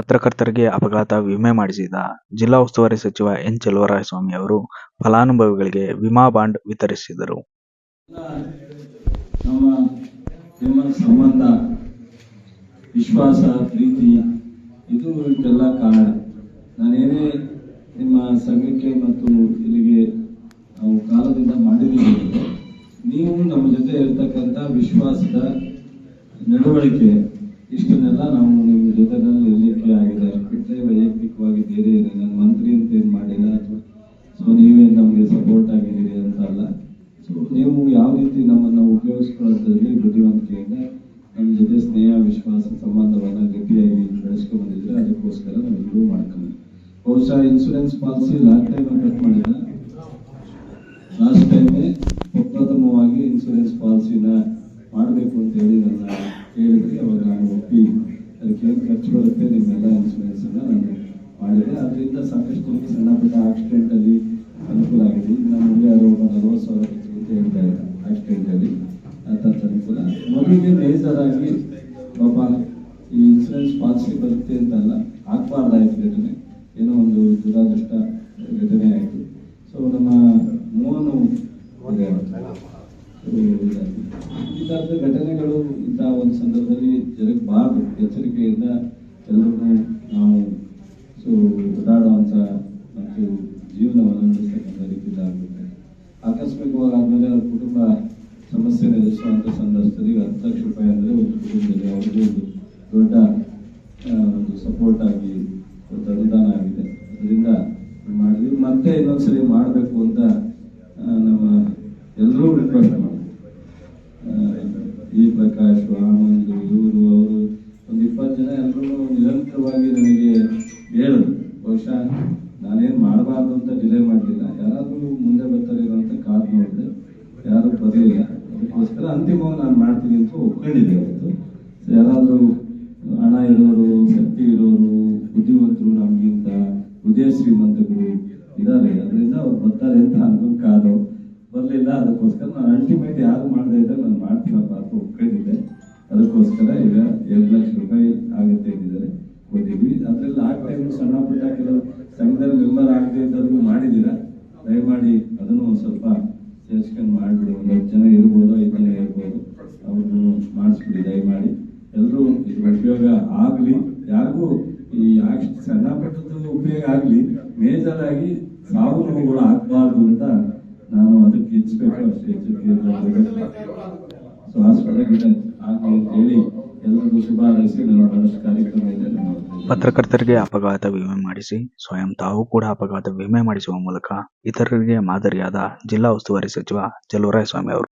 ಪತ್ರಕರ್ತರಿಗೆ ಅಪಘಾತ ವಿಮೆ ಮಾಡಿಸಿದ ಜಿಲ್ಲಾ ಉಸ್ತುವಾರಿ ಸಚಿವ ಎನ್ ಚಲುವರಾಯಸ್ವಾಮಿ ಅವರು ಫಲಾನುಭವಿಗಳಿಗೆ ವಿಮಾ ಬಾಂಡ್ ವಿತರಿಸಿದರು. ನಮ್ಮ ಸಂಬಂಧ, ವಿಶ್ವಾಸ, ಪ್ರೀತಿ, ಇದು ಇದೆಲ್ಲ ಕಾರಣ. ನಾನೇನೇ ನಿಮ್ಮ ಸಂಘಕ್ಕೆ ಮತ್ತು ಇಲ್ಲಿಗೆ ನಾವು ಕಾಲದಿಂದ ಮಾಡಿದ್ದೀವಿ. ನೀವು ನಮ್ಮ ಜೊತೆ ಇರ್ತಕ್ಕಂಥ ವಿಶ್ವಾಸದ ನಡವಳಿಕೆ, ಇಷ್ಟನ್ನೆಲ್ಲ ನಾವು ನಿಮ್ಮ ಜೊತೆನಲ್ಲಿ ಸಪೋರ್ಟ್ ಆಗಿದ್ದೀರಿ ಅಂತ ಅಲ್ಲ. ಸೊ ನೀವು ಯಾವ ರೀತಿ ನಮ್ಮನ್ನು ಉಪಯೋಗಿಸ್ಕೊಳ್ಳೋದ್ರಲ್ಲಿ ಬುದ್ಧಿವಂತಿಕೆಯಿಂದ? ನಮ್ಮ ಜೊತೆ ಸ್ನೇಹ, ವಿಶ್ವಾಸ, ಸಂಬಂಧವನ್ನು ಗಟ್ಟಿಯಾಗಿ ಬೆಳೆಸ್ಕೊಂಡು ಬಂದಿದ್ರೆ ಅದಕ್ಕೋಸ್ಕರ ನಾವು ಇದು ಮಾಡ್ಕೊಂಡು ಬಹುಶಃ insurance policy last time cut ಮಾಡಿದ್ರೆ? ಲಾಸ್ಟ್ ಟೈಮೇ ಪ್ರಪ್ರಥಮವಾಗಿ ಇನ್ಸೂರೆನ್ಸ್ ಪಾಲಿಸಿನ ಮಾಡಬೇಕು ಅಂತ ಹೇಳಿ ನನ್ನ ಕೇಳಿದ್ರೆ ಅವಾಗ ನಾನು ಒಪ್ಪಿ ಅದಕ್ಕೆ ಏನು ಖರ್ಚು ಬರುತ್ತೆ ನಿಮ್ಮೆಲ್ಲ ಇನ್ಸೂರೆನ್ಸ್ ಅನ್ನ ನಾನು ಮಾಡಿದೆ. ಅದರಿಂದ ಸಾಕಷ್ಟು ಸಣ್ಣ ಪುಟ್ಟ ಆಕ್ಸಿಡೆಂಟ್ ಅಲ್ಲಿ ಅನುಕೂಲ ಆಗಿದೆ ಈಗ ನಮ್ಮ ಹುಡುಗ ಯಾರೋ ಒಬ್ಬ ನಲವತ್ತು ಸಾವಿರ ಖರ್ಚು ಅಂತ ಹೇಳ್ತಾ ಇದ್ದಾರೆ ಆಕ್ಸಿಡೆಂಟ್ ಅಲ್ಲಿ ಆ ಥರದ ಅನುಕೂಲ ಮೊದಲಿಗೆ ಬೇಜಾರಾಗಿ ಪಾಪ ಈ ಇನ್ಸೂರೆನ್ಸ್ ಪಾಲಿಸಿ ಬರುತ್ತೆ ಅಂತಲ್ಲ ಆಗ್ಬಾರ್ದಾಯ್ತು ಘಟನೆ? ಏನೋ ಒಂದು ದುರಾದೃಷ್ಟ ಘಟನೆ ಆಯಿತು. ಸೊ ನಮ್ಮ ಮೋನು ಈ ಥರದ ಘಟನೆಗಳು ಇಂಥ ಒಂದು ಸಂದರ್ಭದಲ್ಲಿ ಜರಗಬಾರ್ದು. ಎಚ್ಚರಿಕೆಯಿಂದ ಎಲ್ಲರೂ ನಾವು ಸೊ ಓಡಾಡುವಂಥ ಮತ್ತು ಜೀವನವನ್ನು ನಡೆಸ್ತಕ್ಕಂಥ ರೀತಿಯಲ್ಲಿ ಆಗುತ್ತೆ ಆಕಸ್ಮಿಕವಾಗಿ ಆದಮೇಲೆ ಅವ್ರ ಕುಟುಂಬ ಸಮಸ್ಯೆ ಎದುರಿಸುವಂಥ ಸಂದರ್ಭದಲ್ಲಿ ಹತ್ತು ಲಕ್ಷ ರೂಪಾಯಿ ಅಂದರೆ ಒಂದು ಕುಟುಂಬದಲ್ಲಿ ಒಂದು ದೊಡ್ಡ ಒಂದು ಸಪೋರ್ಟ್ ಆಗಿ ಒಂದು ಅನುದಾನ ಆಗಿದೆ. ಅದರಿಂದ ಮಾಡಿದ್ವಿ. ಮತ್ತೆ ಇನ್ನೊಂದ್ಸರಿ ಮಾಡಬೇಕು ಅಂತ ನಮ್ಮ ಎಲ್ಲರೂ ರಿಕ್ವೆಸ್ಟ್ ಮಾಡಿದ್ವಿ. ಈ ಪ್ರಕಾಶ್ ಆನಂದ್ ಇವರು ಅವರು ಒಂದು ಇಪ್ಪತ್ತು ಜನ ಎಲ್ಲರೂ ನಿರಂತರವಾಗಿ ನನಗೆ ಹೇಳಿದ್ರು. ಬಹುಶಃ ನಾನೇನು ಮಾಡಬಾರ್ದು ಅಂತ ಡಿಲೇ ಮಾಡಲಿಲ್ಲ. ಯಾರಾದರೂ ಮುಂದೆ ಬರ್ತಾರೆ ಅಂತ ಕಾದು ನೋಡಿದೆ. ಯಾರೂ ಬರಲಿಲ್ಲ. ಅಂತಿಮವಾಗಿ ನಾನು ಮಾಡ್ತೀನಿ ಅಂತ ಒಪ್ಕೊಂಡಿದ್ದೆ ಅವತ್ತು. ಯಾರಾದರೂ ಹಣ ಇರೋರು, ಶಕ್ತಿ ಇರೋರು, ಬುದ್ಧಿವಂತರು ನಮಗಿಂತ ಹೃದಯ ಶ್ರೀಮಂತರು ಇದ್ದಾರೆ ಅದರಿಂದ ಅವ್ರು ಬರ್ತಾರೆ ಅಂತ ಅನ್ಕೊಂಡು ಕಾದು. ಬರಲಿಲ್ಲ, ಅದಕ್ಕೋಸ್ಕರ ನಾನು ಅಲ್ಟಿಮೇಟ್ ಯಾರು ಮಾಡದೇ ಇದ್ದರೆ ನಾನು ಮಾಡ್ತೀನಪ್ಪ ಅಂತ ಒಪ್ಕೊಂಡಿದ್ದೆ. ಅದಕ್ಕೋಸ್ಕರ ಈಗ ಎರಡು ಲಕ್ಷ ರೂಪಾಯಿ ಆಗುತ್ತೆ ಅಂದಿದ್ದಾರೆ ಕೊಟ್ಟಿದ್ವಿ ಅದ್ರಲ್ಲಿ ಲಾಸ್ಟ್ ಟೈಮ್ ಸಣ್ಣ ಪುಟ್ಟ ಕೆಲವು ಸಂಘದಲ್ಲಿ ಮೆಂಬರ್ ಆಗದೆ ಇದ್ದವ್ರಿಗೂ ಮಾಡಿದ್ದೀರಾ ದಯಮಾಡಿ ಅದನ್ನು ಒಂದು ಸ್ವಲ್ಪ ಸೇರ್ಸ್ಕೊಂಡು ಮಾಡಿಬಿಡಿ ಒಂದು ಹತ್ತು ಜನ ಇರ್ಬೋದು ಐದು ಜನ ಇರ್ಬೋದು ಅವ್ರನ್ನು ಮಾಡಿಸ್ಬಿಡಿ ದಯಮಾಡಿ ಎಲ್ಲರೂ ಇದು ಉಪಯೋಗ ಆಗಲಿ, ಯಾರಿಗೂ ಈ ಸಣ್ಣ ಪಟ್ಟದ್ದು ಉಪಯೋಗ ಆಗಲಿ ಮೇಜರ್ ಆಗಿ ಸಾವು ನೋವುಗಳು ಆಗಬಾರ್ದು ಅಂತ ನಾನು ಅದಕ್ಕೆ ಹೆಚ್ಚಬೇಕು ಅಷ್ಟೇ ಸೊ ಹಾಸ್ಪಿಟಲ್ ಆಗಲಿ ಅಂತ ಹೇಳಿ ಎಲ್ಲರಿಗೂ ಶುಭ ಹಾರೈಸಿ ಕಾರ್ಯಕ್ರಮ ಇದೆ ಪತ್ರಕರ್ತರಿಗೆ ಅಪಘಾತ ವಿಮೆ ಮಾಡಿಸಿ, ಸ್ವಯಂ ತಾವು ಕೂಡ ಅಪಘಾತ ವಿಮೆ ಮಾಡಿಸುವ ಮೂಲಕ ಇತರರಿಗೆ ಮಾದರಿಯಾದ ಜಿಲ್ಲಾ ಉಸ್ತುವಾರಿ ಸಚಿವ ಚಲುವರಾಯಸ್ವಾಮಿ ಅವರು.